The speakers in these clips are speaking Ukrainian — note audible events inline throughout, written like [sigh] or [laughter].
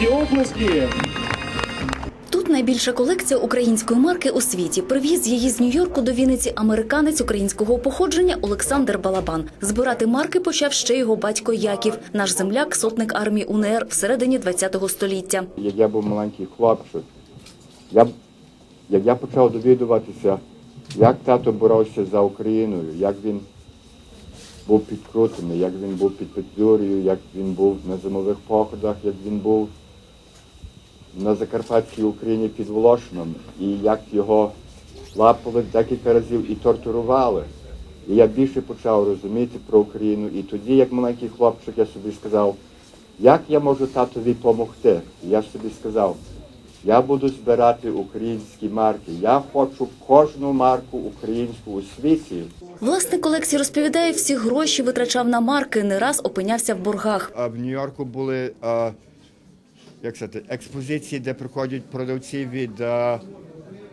Друзі, оплески! Тут найбільша колекція української марки у світі. Привіз її з Нью-Йорку до Вінниці американець українського походження Олександр Балабан. Збирати марки почав ще його батько Яків, наш земляк, сотник армії УНР всередині ХХ століття. як я був маленький хлопчик, я, б- як я почав довідуватися, як тато боровся за Україною, як він був під Крутами, як він був під Петлюрою, як він був на зимових походах, як він був на Закарпатській Україні під Волошином, і як його лапали декілька разів і тортурували. І я більше почав розуміти про Україну. І тоді, як маленький хлопчик, я собі сказав, як я можу татові допомогти? Я собі сказав, я буду збирати українські марки. Я хочу кожну марку українську у світі. Власник колекції розповідає, всі гроші витрачав на марки, не раз опинявся в боргах. А в Нью-Йорку були а, як сказати, експозиції, де приходять продавці від а,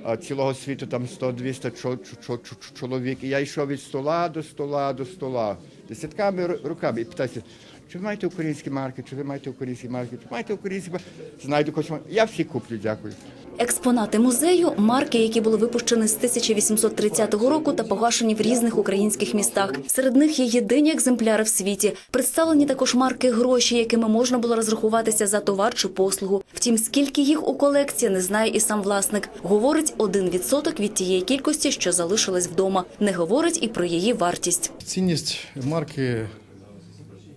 а, цілого світу, там 100-200 чо- чо- чо- чо- чоловік. І я йшов від стола до стола до стола, десятками руками і питався, чи ви маєте українські марки, чи ви маєте українські марки, чи маєте українські марки? Знайду хоч Я всі куплю, дякую. Експонати музею марки, які були випущені з 1830 року та погашені в різних українських містах. Серед них є єдині екземпляри в світі. Представлені також марки гроші, якими можна було розрахуватися за товар чи послугу. Втім, скільки їх у колекції, не знає і сам власник. Говорить, один відсоток від тієї кількості, що залишилась вдома. Не говорить і про її вартість. Цінність марки,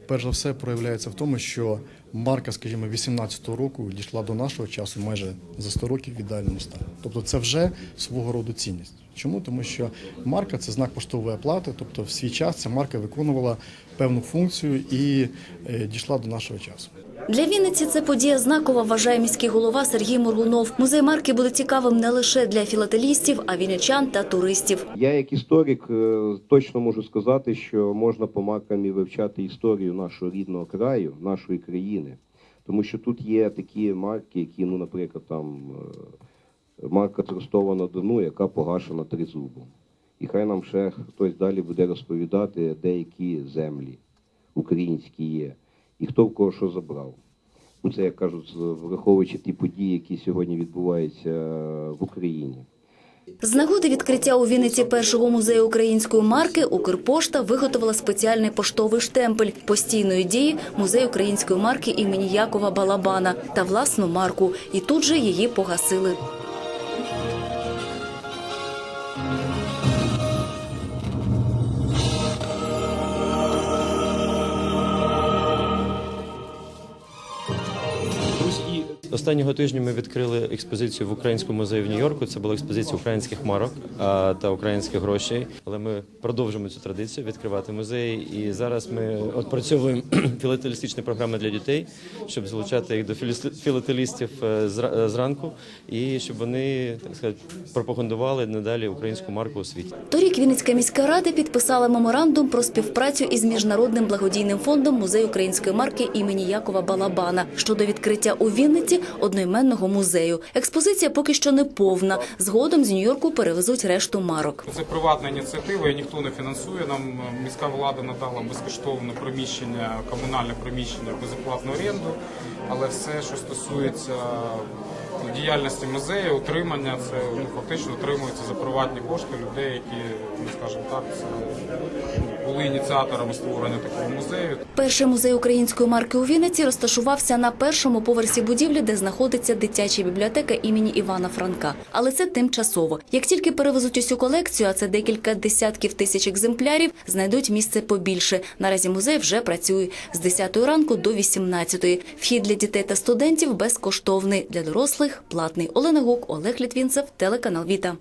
перш за все, проявляється в тому, що марка, скажімо, 18-го року дійшла до нашого часу майже за 100 років в ідеальному стані. Тобто це вже свого роду цінність. Чому? Тому що марка це знак поштової оплати, тобто в свій час ця марка виконувала певну функцію і е, дійшла до нашого часу. Для Вінниці це подія знакова, вважає міський голова Сергій Моргунов. Музей марки буде цікавим не лише для філателістів, а вінничан та туристів. Я як історик е, точно можу сказати, що можна по маркам і вивчати історію нашого рідного краю, нашої країни. Тому що тут є такі марки, які, ну, наприклад, там марка на Дону, яка погашена тризубом. І хай нам ще хтось далі буде розповідати, деякі землі українські є, і хто в кого що забрав. Це, як кажуть, враховуючи ті події, які сьогодні відбуваються е, в Україні. З нагоди відкриття у Вінниці першого музею української марки Укрпошта виготовила спеціальний поштовий штемпель постійної дії музей української марки імені Якова Балабана та власну марку. І тут же її погасили. Thank you. Останнього тижня ми відкрили експозицію в Українському музеї в Нью-Йорку. Це була експозиція українських марок та українських грошей. Але ми продовжимо цю традицію відкривати музеї. І зараз ми відпрацьовуємо [clears throat] філателістичні програми для дітей, щоб залучати їх до філателістів е, е, зранку, і щоб вони так сказати пропагандували надалі українську марку у світі. Торік Вінницька міська рада підписала меморандум про співпрацю із міжнародним благодійним фондом Музей української марки імені Якова Балабана щодо відкриття у Вінниці одноіменного музею. Експозиція поки що не повна. Згодом з Нью-Йорку перевезуть решту марок. Це приватна ініціатива, ніхто не фінансує. Нам е, міська влада надала безкоштовне приміщення, комунальне приміщення, безоплатну оренду. Але все, що стосується діяльності музею, утримання, це ну, фактично утримується за приватні кошти людей, які, ну скажімо так, були ініціаторами створення такого музею. Перший музей української марки у Вінниці розташувався на першому поверсі будівлі, де знаходиться дитяча бібліотека імені Івана Франка. Але це тимчасово. Як тільки перевезуть усю колекцію, а це декілька десятків тисяч екземплярів, знайдуть місце побільше. Наразі музей вже працює з 10 ранку до 18. Вхід для дітей та студентів безкоштовний, для дорослих платний. Олена Гук, Олег Літвінцев, телеканал Віта.